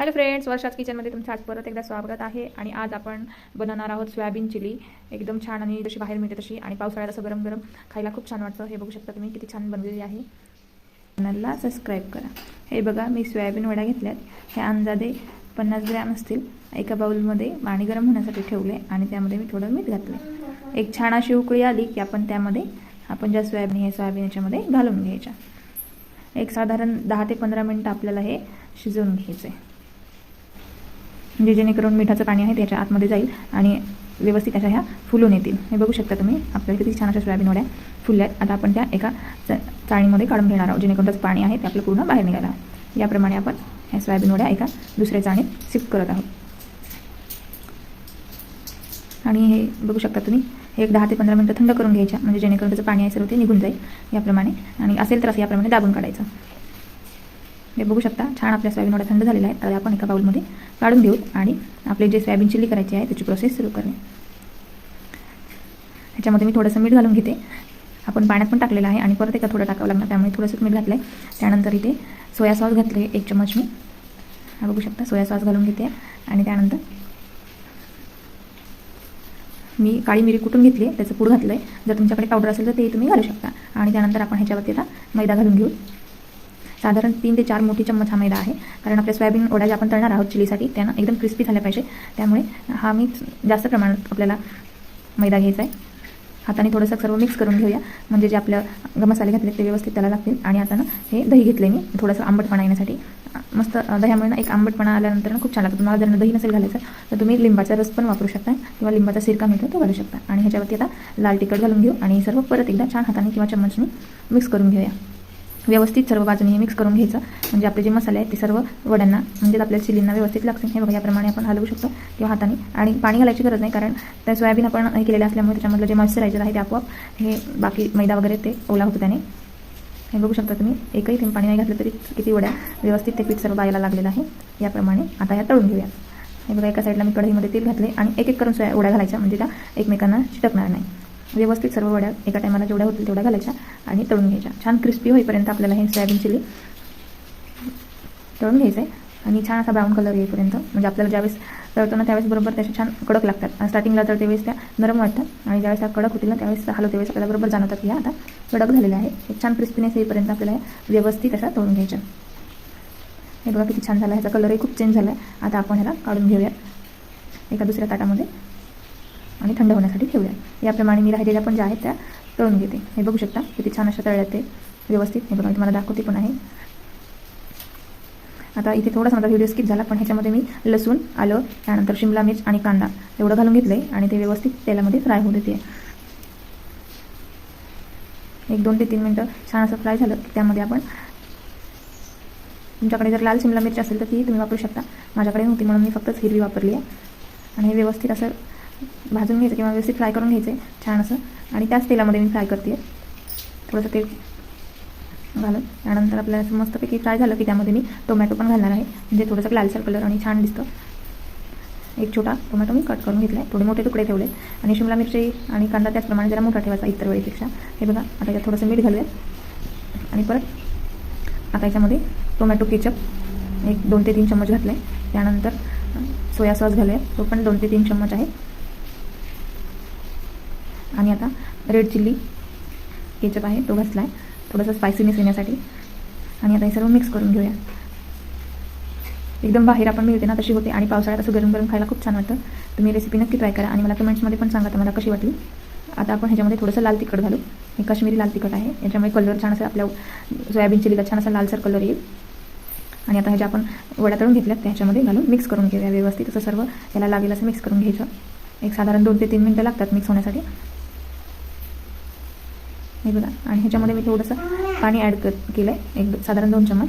Hello friends वर्षात किचनमध्ये तुमचं आज परत एकदा स्वागत आहे आणि आज आपण बनवणार आहोत सोयाबीन चिली. एकदम छान आणि जशी बाहेर मिळते तशी आणि पावसाळ्यात असं गरम गरम खायला खूप छान वाटतं. हे बघू शकता तुम्ही किती छान बनलेली आहे. चॅनलला सबस्क्राईब करा. हे बघा मी सोयाबीन वड्या घेतल्यात. हे अंदाजे पन्नास ग्रॅम असतील. एका बाउलमध्ये पाणी गरम होण्यासाठी ठेवले आणि त्यामध्ये मी थोडं मीठ घातलं. एक छान अशी उकळी आली की आपण त्यामध्ये आपण ज्या सोयाबीन हे सोयाबीन याच्यामध्ये घालून घ्यायच्या. एक साधारण दहा ते पंधरा मिनटं आपल्याला हे शिजवून घ्यायचं आहे म्हणजे जेणेकरून मिठाचं पाणी आहे त्याच्या आतमध्ये जाईल आणि व्यवस्थित अशा ह्या फुलून येतील. हे बघू शकता तुम्ही. आपल्याला किती छान अशा सोयाबीन वड्या फुलल्या आहेत. आता आपण त्या एका च- चाळणीमध्ये काढून घेणार आहोत. जेणेकरून त्याचं पाणी आहे ते आपलं पूर्ण बाहेर निघालं याप्रमाणे आपण ह्या सोयाबीन वड्या एका दुसऱ्या चाळणीत शिफ्ट करत आहोत. आणि हे बघू शकता तुम्ही. हे एक दहा ते पंधरा मिनटं थंड करून घ्यायच्या. म्हणजे जेणेकरून त्याचं पाणी आहे सर्व ते निघून जाईल याप्रमाणे. आणि असेल तर असं याप्रमाणे दाबून काढायचं. हे बघू शकता. छान आपल्या सोयाबीन वडा थंड झालेला आहे. तर आपण एका बाउलमध्ये काढून घेऊ आणि आपले जे सोयाबीन चिल्ली करायची आहे त्याची प्रोसेस सुरू करणे ह्याच्यामध्ये मी थोडंसं मीठ घालून घेते. आपण पाण्यात पण टाकलेलं आहे आणि परत एका थोडं टाकावं लागणार त्यामुळे थोडंसं मीठ घातलं आहे त्यानंतर इथे सोया सॉस घातले एक चमच मी. हा बघू शकता. सोया सॉस घालून घेते. आणि त्यानंतर मी काळी मिरी कुटून घेतली आहे? त्याचं पूड घातलं आहे जर तुमच्याकडे पावडर असेल तर ते तुम्ही घालू शकता. आणि त्यानंतर आपण ह्याच्यावरती आता मैदा घालून घेऊ. साधारण तीन ते चार मोठी चम्मच हा मैदा आहे. कारण आपल्या सोयाबीन वड्या ज्या आपण तळणार आहोत चिलीसाठी त्यांना एकदम क्रिस्पी झाल्या पाहिजे. त्यामुळे हा मी जास्त प्रमाणात आपल्याला मैदा घ्यायचा आहे. हाताने थोडंसं सर्व मिक्स करून घेऊया. म्हणजे जे आपलं ग- मसाले घातले ते व्यवस्थित त्याला लागतील. आणि आता हे दही घेतले मी थोडंसं आंबटपणा येण्यासाठी. मस्त दह्यामुळे ना एक आंबटपणा आल्यानंतर खूप छान लागतं. तुम्हाला जर दही नसेल घालायचं तर तुम्ही लिंबाचा रस पण वापरू शकता किंवा लिंबाचा सिरका मिळतो तो घालू शकता. आणि ह्याच्यावरती आता लाल तिखट घालून घेऊ. आणि सर्व परत एकदा छान हाताने किंवा चम्मचने मिक्स करून घेऊया. व्यवस्थित सर्व बाजूने मिक्स करून घ्यायचं. म्हणजे आपले जे मसाले आहेत ते सर्व वड्यांना म्हणजेच आपल्या चिलींना व्यवस्थित लागतील. हे बघा याप्रमाणे आपण हलवू शकतो किंवा हाताने. आणि पाणी घालायची गरज नाही कारण त्या सोयाबीन आपण हे केलेलं असल्यामुळे त्याच्यामधलं जे मॉइश्चरायझर आहे ते आपोआप हे बाकी मैदा वगैरे ते ओला होतं त्याने. हे बघू शकता तुम्ही एकही थेंब पाणी नाही घातलं तरी किती वड्या व्यवस्थित ते पीठ सर्व बायला लागलेलं आहे. याप्रमाणे आता ह्या तळून घेऊया. हे बघा एका साईडला मी कढईमध्ये तेल घातले आणि एक एक करून सोया वड्या घालायच्या म्हणजे त्या एकमेकांना चिटकणार नाही. व्यवस्थित सर्व वड्या एका टायमाला जेवढ्या होतील तेवढ्या घालायच्या आणि तळून घ्यायच्या. छान क्रिस्पी होईपर्यंत आपल्याला हे सोयाबीन चिली तळून घ्यायचं आहे आणि छान असा ब्राऊन कलर येईपर्यंत म्हणजे आपल्याला ज्यावेळेस तळतो ना त्यावेळेस बरोबर त्याच्या छान कडक लागतात. आणि स्टार्टिंगला तर त्यावेळेस त्या नरम वाटतात आणि ज्यावेळेस त्या कडक होतील ना त्यावेळेस हलो त्यावेळेस आपल्याला बरोबर जाणवतात की ह्या आता कडक झालेल्या आहे. एक छान क्रिस्पीनेस येईपर्यंत आपल्याला व्यवस्थित अशा तळून घ्यायच्या हे बघा किती छान झालं ह्याचा कलरही खूप चेंज झाला आहे आता आपण ह्याला काढून घेऊयात. एका दुसऱ्या ताटामध्ये आणि थंड होण्यासाठी ठेवूया. याप्रमाणे मी राहिलेल्या पण ज्या आहेत त्या तळून घेते. हे बघू शकता किती छान अशा तळल्यात ते व्यवस्थित हे बघा मी तुम्हाला दाखवते पण आहे. आता इथे थोडासा माझा व्हिडिओ स्किप झाला पण ह्याच्यामध्ये मी लसूण आलं त्यानंतर शिमला मिर्च आणि कांदा एवढं घालून घेतलं आहे आणि ते व्यवस्थित तेलामध्ये फ्राय होऊ देते. एक दोन ते तीन मिनटं छान असं फ्राय झालं की त्यामध्ये आपण तुमच्याकडे जर लाल शिमला मिरची असेल तर ती तुम्ही वापरू शकता. माझ्याकडे नव्हती म्हणून मी फक्तच हिरवी वापरली आहे. आणि हे व्यवस्थित असं भाजून घ्यायचं किंवा व्यवस्थित फ्राय करून घ्यायचं आहे छान असं. आणि त्याच तेलामध्ये मी फ्राय करते थोडंसं तेल घालून त्यानंतर आपल्याला असं मस्तपैकी फ्राय झालं की त्यामध्ये मी टोमॅटो पण घालणार आहे. म्हणजे थोडंसं लालसर कलर आणि छान दिसतं. एक छोटा टोमॅटो मी कट करून घेतला आहे थोडे मोठे तुकडे ठेवले आणि शिमला मिरची आणि कांदा त्याचप्रमाणे जरा मोठा ठेवायचा इतर वेळेपेक्षा. हे बघा आता यात थोडंसं मीठ घालूया आणि परत आता याच्यामध्ये टोमॅटो केचप एक दोन ते तीन चम्मच घातले त्यानंतर सोया सॉस घालूया तो पण दोन ते तीन चम्मच आहे आणि आता रेड चिल्ली केचप आहे तो घातला आहे थोडंसं स्पायसीनेस येण्यासाठी. आणि आता हे सर्व मिक्स करून घेऊया. एकदम बाहेर आपण मिळते ना तशी होते. आणि पावसाळ्यात असं गरम गरम खायला खूप छान वाटतं. तुम्ही रेसिपी नक्की ट्राय करा आणि मला कमेंट्समध्ये पण सांगा तुम्हाला कशी वाटली. आता आपण ह्याच्यामध्ये थोडंसं लाल तिखट घालू. हे काश्मीरी लाल तिखट आहे. याच्यामुळे कलर छान असं आपल्या सोयाबीन चिलीला छान असा लालसर कलर येईल. आणि आता ह्याच्या आपण वड्या तळून घेतल्यात त्याच्यामध्ये घालून मिक्स करून घेऊया व्यवस्थित. असं सर्व याला लागेल असं मिक्स करून घ्यायचं. एक साधारण दोन ते तीन मिनटं लागतात मिक्स होण्यासाठी. हे बघा. आणि ह्याच्यामध्ये मी थोडंसं पाणी ॲड कर केलं आहे एक साधारण दोन चम्मच.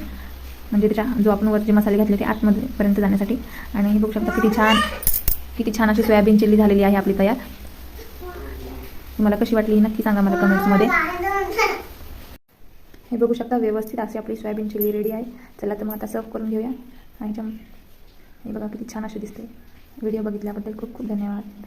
म्हणजे त्याच्या जो आपण वर जे मसाले घातले ते आतमध्ये पर्यंत जाण्यासाठी. आणि हे बघू शकता किती छान किती छान अशी सोयाबीन चिल्ली झालेली आहे आपली तयार. तुम्हाला कशी वाटली ही नक्की सांगा मला कमेंट्समध्ये हे बघू शकता व्यवस्थित अशी आपली सोयाबीन चिल्ली रेडी आहे. चला तर मग आता सर्व करून घेऊया. आणि ह्याच्या हे बघा किती छान अशी दिसते. व्हिडिओ बघितल्याबद्दल खूप खूप धन्यवाद.